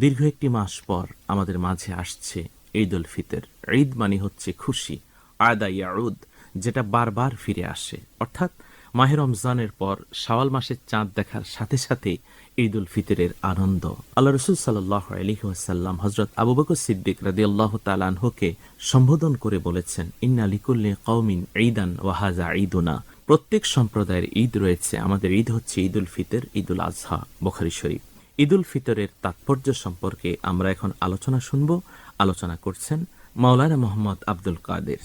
দীর্ঘ একটি মাস পর আমাদের মাঝে আসছে ঈদ উল ফিতর। ঈদ মানে হচ্ছে খুশি, আদা ইয়াউদ, যেটা বারবার ফিরে আসে। অর্থাৎ মাহের রমজানের পর শাওয়াল মাসের চাঁদ দেখার সাথে সাথে ঈদ উল ফিতরের আনন্দ। আল্লাহ রসুল সাল্লাহ আলহিহাসাল্লাম হজরত আবু বকর সিদ্দিক রাদি আল্লাহ তালানহকে সম্বোধন করে বলেছেন, ইন্না লিকুল্লে কৌমিন ঈদান ওয়াহাজা ঈদুনা। প্রত্যেক সম্প্রদায়ের ঈদ রয়েছে। আমাদের ঈদ হচ্ছে ঈদ উল ফিতর ঈদ উল আজহা বখারি শরীফ। ঈদুল ফিতরের তাৎপর্য সম্পর্কে আমরা এখন আলোচনা শুনব। আলোচনা করছেন মাওলানা মোহাম্মদ আব্দুল কাদের।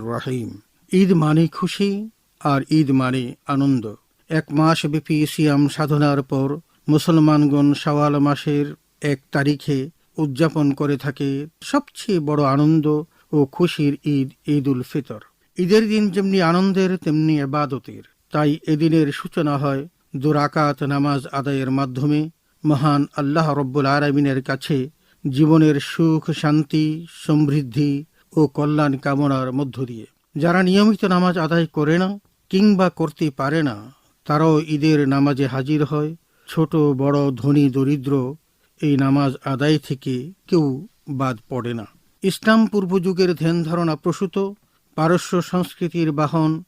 রহিম। ঈদ মানে খুশি আর ঈদ মানে আনন্দ। এক মাস ব্যাপী সিয়াম সাধনার পর মুসলমানগণ সওয়াল মাসের এক তারিখে উদযাপন করে থাকে সবচেয়ে বড় আনন্দ ও খুশির ঈদ ঈদ উল ফিতর। ঈদের দিন যেমনি আনন্দের, তেমনি এবাদতের। তাই এদিনের সূচনা হয় দুরাকাত নামাজ আদায়ের মাধ্যমে। মহান আল্লাহ রব্বুল আলমিনের কাছে জীবনের সুখ, শান্তি, সমৃদ্ধি ও কল্যাণ কামনার মধ্য দিয়ে। যারা নিয়মিত নামাজ আদায় করে না কিংবা করতে পারে না, তারাও ঈদের নামাজে হাজির হয়। ছোট, বড়, ধনী, দরিদ্র এই নামাজ আদায় থেকে কেউ বাদ পড়ে না। ইসলাম পূর্ব যুগের ধ্যান ধারণা প্রসূত। পারস্য সংস্কৃতির বাহন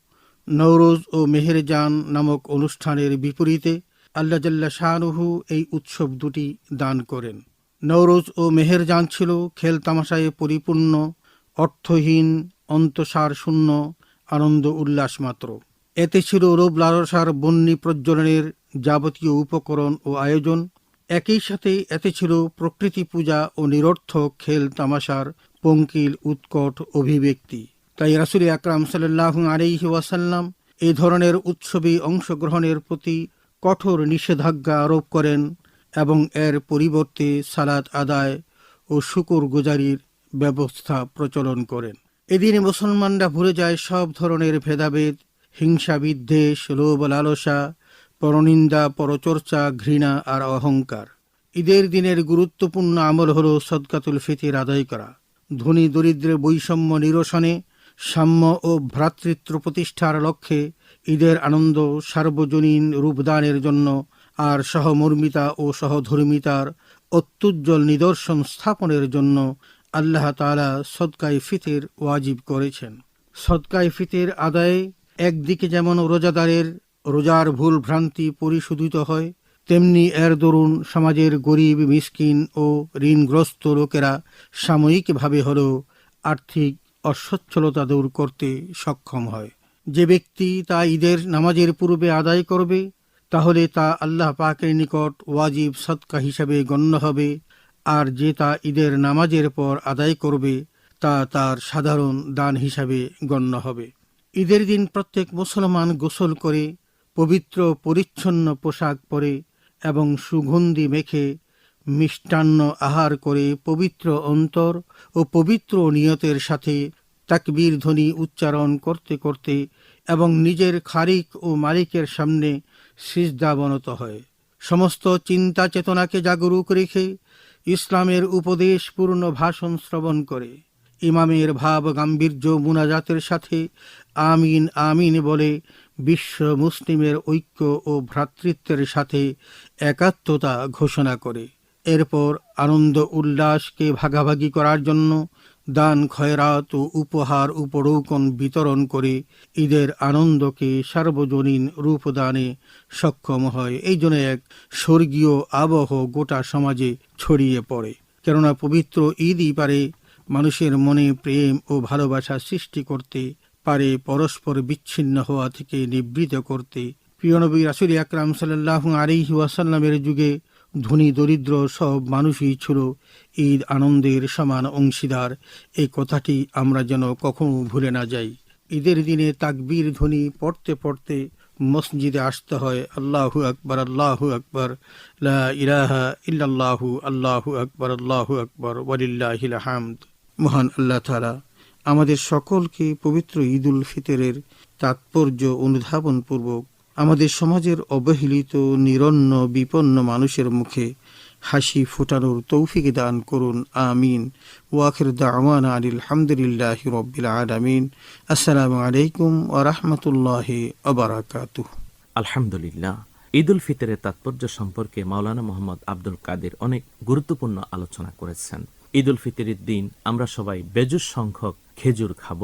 নওরোজ ও মেহেরজান নামক অনুষ্ঠানের বিপরীতে আল্লাহ জাল্লা শাহরুহু এই উৎসব দুটি দান করেন। নওরোজ ও মেহেরজান ছিল খেল তামাশায় পরিপূর্ণ, অর্থহীন, অন্তঃসার শূন্য, আনন্দ উল্লাস মাত্র। এতে ছিল রোব লালসার বন্যী প্রজ্বলনের যাবতীয় উপকরণ ও আয়োজন। একই সাথে এতে ছিল প্রকৃতি পূজা ও নিরর্থক খেল তামাশার পঙ্কিল, উৎকট অভিব্যক্তি। তাই রাসুল আকরাম সাল্লাহ আলাইহি ওয়াসাল্লাম এই ধরনের উৎসবে অংশগ্রহণের প্রতি কঠোর নিষেধাজ্ঞা আরোপ করেন এবং এর পরিবর্তে সালাত আদায় ও শুকুর গুজারির ব্যবস্থা প্রচলন করেন। এদিনে মুসলমানরা ভুলে যায় সব ধরনের ভেদাভেদ, হিংসা, বিদ্বেষ, লোভ, লালসা, পরনিন্দা, পরচর্চা, ঘৃণা আর অহংকার। ঈদের দিনের গুরুত্বপূর্ণ আমল হল সদকাতুল ফিতির আদায় করা। ধনী দরিদ্রের বৈষম্য নিরসনে সাম্য ও ভ্রাতৃত্ব প্রতিষ্ঠার লক্ষ্যে ঈদের আনন্দ সার্বজনীন রূপদানের জন্য আর সহমর্মিতা ও সহধর্মিতার অত্যুজ্জ্বল নিদর্শন স্থাপনের জন্য আল্লাহ তালা সদকাই ফিতের ওয়াজিব করেছেন। সদকাই ফিতের আদায়ে একদিকে যেমন রোজাদারের রোজার ভুল ভ্রান্তি পরিশোধিত হয়, তেমনি এর দরুন সমাজের গরিব, মিসকিন ও ঋণগ্রস্ত লোকেরা সাময়িকভাবে হলেও আর্থিক অসচ্ছলতা দূর করতে সক্ষম হয়। যে ব্যক্তি তা ঈদের নামাজের পূর্বে আদায় করবে, তাহলে তা আল্লাহ পাকের নিকট ওয়াজিব সৎকা হিসাবে গণ্য হবে, আর যে তা ঈদের নামাজের পর আদায় করবে, তা তার সাধারণ দান হিসাবে গণ্য হবে। ঈদের দিন প্রত্যেক মুসলমান গোসল করে, পবিত্র পরিচ্ছন্ন পোশাক পরে এবং সুগন্ধি মেখে মিষ্টান্ন আহার করে পবিত্র অন্তর ও পবিত্র নিয়তের সাথে তাকবীর ধ্বনি উচ্চারণ করতে করতে এবং নিজের খারিক ও মালিকের সামনে সিজদাবনত হয়। সমস্ত চিন্তা চেতনাকে জাগরুক রেখে ইসলামের উপদেশপূর্ণ ভাষণ শ্রবণ করে। ইমামের ভাব গাম্ভীর্য মুনাজাতের সাথে আমিন আমিন বলে বিশ্ব মুসলিমের ঐক্য ও ভ্রাতৃত্বের সাথে একাত্মতা ঘোষণা করে। এরপর আনন্দ উল্লাসকে ভাগাভাগি করার জন্য দান, খয়রাত ও উপহার উপরৌকন বিতরণ করে ঈদের আনন্দকে সার্বজনীন রূপদানে সক্ষম হয়। এই জন্য এক স্বর্গীয় আবহ গোটা সমাজে ছড়িয়ে পড়ে। কেননা পবিত্র ঈদই পারে মানুষের মনে প্রেম ও ভালোবাসা সৃষ্টি করতে পারে, পরস্পর বিচ্ছিন্ন হওয়া থেকে নিবৃত করতে। প্রিয়নবী রাসুল আকরাম সাল্লাহ আলিহি ওয়াসাল্লামের যুগে ধনী, দরিদ্র সব মানুষই ছিল ঈদ আনন্দের সমান অংশীদার। এই কথাটি আমরা যেন কখনো ভুলে না যাই। ঈদের দিনে তাকবীর ধ্বনি পড়তে পড়তে মসজিদে আসতে হয়, আল্লাহু আকবর আল্লাহু আকবর, লা ইলাহা ইল্লাল্লাহু, আল্লাহু আকবর আল্লাহু আকবর, ওয়ালিল্লাহিল হামদ। মহান আল্লাহ তাআলা, আমাদের সকলকে পবিত্র ঈদ উল ফিতরের তাৎপর্য অনুধাবন পূর্বক আমাদের সমাজের অবহেলিত, নিরন্ন, বিপন্ন মানুষের মুখে হাসি ফোটানোর তৌফিক দান করুন, আমিন। ওয়াখির দাওয়ান আলিল হামদুলিল্লাহ রব্বিল আলামিন। আসসালামু আলাইকুম ওয়া রাহমাতুল্লাহি ওয়া আলহামদুলিল্লাহ। ঈদ উল ফিতরের তাৎপর্য সম্পর্কে মাওলানা মোহাম্মদ আব্দুল কাদের অনেক গুরুত্বপূর্ণ আলোচনা করেছেন। ঈদ উল ফিতরের দিন আমরা সবাই বেজুর সংখ্যক খেজুর খাব,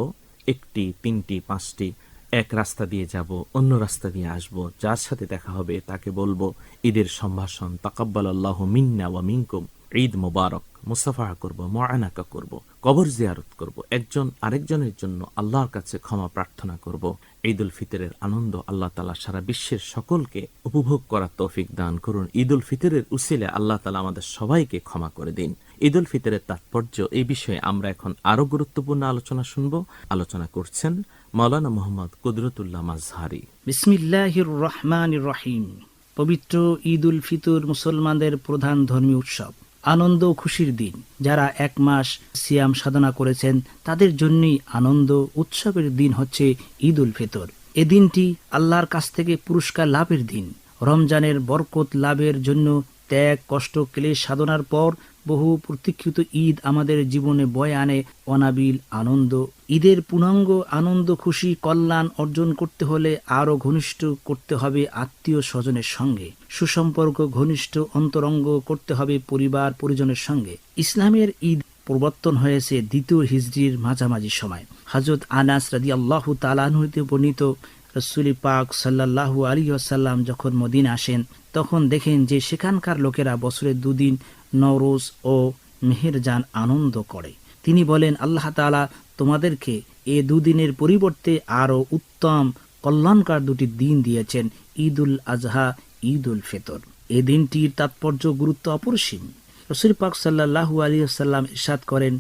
একটি, তিনটি, পাঁচটি এক রাস্তা দিয়ে যাব, অন্য রাস্তা দিয়ে আসব, যার সাথে দেখা হবে তাকে বলব, ঈদের সম্ভাষণ তাকাব্বাল আল্লাহ মিন্না ওয়া মিনকুম, ঈদ মোবারক মুসাফা করব, মআনাকা করব, কবর জিয়ারত করব, একজন আরেকজনের জন্য আল্লাহর কাছে ক্ষমা প্রার্থনা করব। ঈদ উল ফিতরের আনন্দ আল্লাহ তালা সারা বিশ্বের সকলকে উপভোগ করার তৌফিক দান করুন। ঈদ উল ফিতরের উসিলে আল্লাহ তালা আমাদের সবাইকে ক্ষমা করে দিন। ঈদ উল ফিতরের তাৎপর্য এই বিষয়ে আমরা এখন আরও গুরুত্বপূর্ণ আলোচনা শুনব। আলোচনা করছেন মাওলানা মোহাম্মদ কুদরতুল্লাহ মাজহারি। বিসমিল্লাহির রহমান রহিম পবিত্র ঈদ উল ফিতর মুসলমানদের প্রধান ধর্মীয় উৎসব। আনন্দ ও খুশির দিন। যারা এক মাস সিয়াম সাধনা করেছেন, তাদের জন্যই আনন্দ উৎসবের দিন হচ্ছে ঈদ উল ফিতর। এ দিনটি আল্লাহর কাছ থেকে পুরস্কার লাভের দিন। রমজানের বরকত লাভের জন্য ত্যাগ, কষ্ট, ক্লেশ সাধনার পর বহু প্রতীক্ষিত ঈদ আমাদের জীবনে বয়ে আনে অনাবিল আনন্দ। ঈদের পূর্ণাঙ্গ আনন্দ, খুশি, কল্যাণ অর্জন করতে হলে আরও ঘনিষ্ঠ করতে হবে আত্মীয় স্বজনের সঙ্গে। সুসম্পর্ক, ঘনিষ্ঠ অন্তরঙ্গ করতে হবে পরিবার পরিজনের সঙ্গে। ইসলামের ঈদ প্রবর্তন হয়েছে দ্বিতীয় হিজড়ির মাঝামাঝি সময়। হজরত আনাস রাদি আল্লাহ তালানহতে বর্ণিত রসুলি পাক সাল্লাহু আলী আসাল্লাম যখন মদিন আসেন, তখন দেখেন যে সেখানকার লোকেরা বছরে দুদিন নওরোজ ও মেহেরজান আনন্দ করে। তিনি বলেন, আল্লাহ তাআলা তোমাদেরকে এ দুদিনের পরিবর্তে আরও উত্তম, কল্যাণকার দুটি দিন দিয়েছেন ঈদ উল আজহা ঈদ উল ফেতর। এ দিনটির তাৎপর্য গুরুত্ব অপরিসীম। রসুল পাক সাল্লাহু আলী আসাল্লাম ইরশাদ করেন,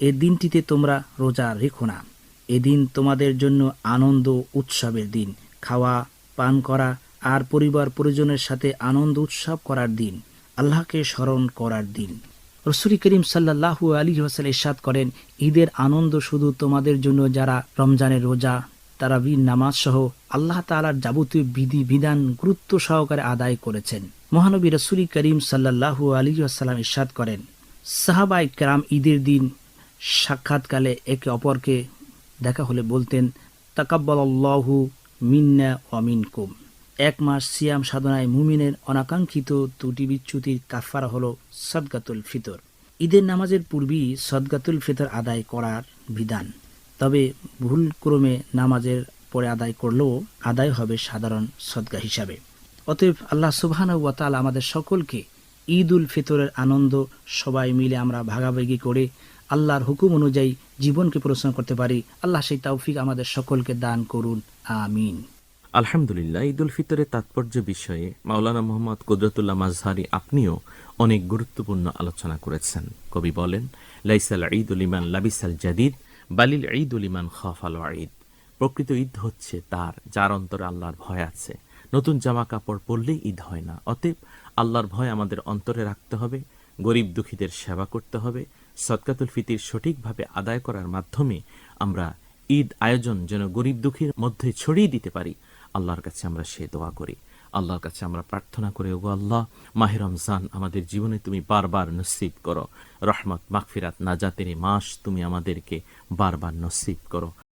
এ দিনটিতে তোমরা রোজা রেখো না। এদিন তোমাদের জন্য আনন্দ উৎসবের দিন। খাওয়া, পান করা আর পরিবার পরিজনের সাথে আনন্দ উৎসব করার দিন। আল্লাহকে স্মরণ করার দিন। রসুল করিম সাল্লাহু আলী হাসাল ইরশাদ করেন, ঈদের আনন্দ শুধু তোমাদের জন্য যারা রমজানের রোজা, তারাবির নামাজ সহ আল্লাহ তালার যাবতীয় বিধি বিধান গুরুত্ব সহকারে আদায় করেছেন। মহানবী রসুল করিম সাল্লাহু আলী আসাল্লাম ইরশাদ করেন সাহাবাই কেরাম ঈদের দিন সাক্ষাৎকালে একে অপরকে দেখা হলে বলতেন তাকাব্বালহু মিন্না অমিনকুম এক মাস সিয়াম সাধনায় মুমিনের অনাকাঙ্ক্ষিত ত্রুটি বিচ্যুতির কাফারা হল সদগাতুল ফিতর। ঈদের নামাজের পূর্বেই সদগাতুল ফিতর আদায় করার বিধান। তবে ভুল ক্রমে নামাজের পরে আদায় করলেও আদায় হবে সাধারণ সদগা হিসাবে। অতএব আল্লাহ সুবহান ওয়াতাল আমাদের সকলকে ঈদ উল ফিতরের আনন্দ সবাই মিলে আমরা ভাগাভাগি করে আল্লাহর হুকুম অনুযায়ী জীবনকে পরিচালনা করতে পারি। আল্লাহ সেই তৌফিক আমাদের সকলকে দান করুন। আমিন। আলহামদুলিল্লাহ ঈদ উল ফিতরের তাৎপর্য বিষয়ে মাওলানা মোহাম্মদ কুদরতুল্লাহ মাজহারি আপনিও অনেক গুরুত্বপূর্ণ আলোচনা করেছেন। কবি বলেন, লাইসাল ঈদ উলিমান লাবিসাল জাদিদ, বালিল ঈদ উল উলিমান খফাল ঈদ প্রকৃত ঈদ হচ্ছে তার, যার অন্তরে আল্লাহর ভয় আছে। নতুন জামা কাপড় পরলেই ঈদ হয় না। অতএব আল্লাহর ভয় আমাদের অন্তরে রাখতে হবে, গরিব দুঃখীদের সেবা করতে হবে, সদকাতুল ফিতির সঠিকভাবে আদায় করার মাধ্যমে আমরা ঈদ আয়োজন যেন গরিব দুঃখীর মধ্যে ছড়িয়ে দিতে পারি। আল্লাহর কাছে আমরা সে দোয়া করি। আল্লাহর কাছে আমরা প্রার্থনা করি, ওগো আল্লাহ, মাহে রমজান আমাদের জীবনে তুমি বারবার নসিব করো। রহমত, মাগফিরাত, নাজাতের মাস তুমি আমাদেরকে বারবার নসিব করো।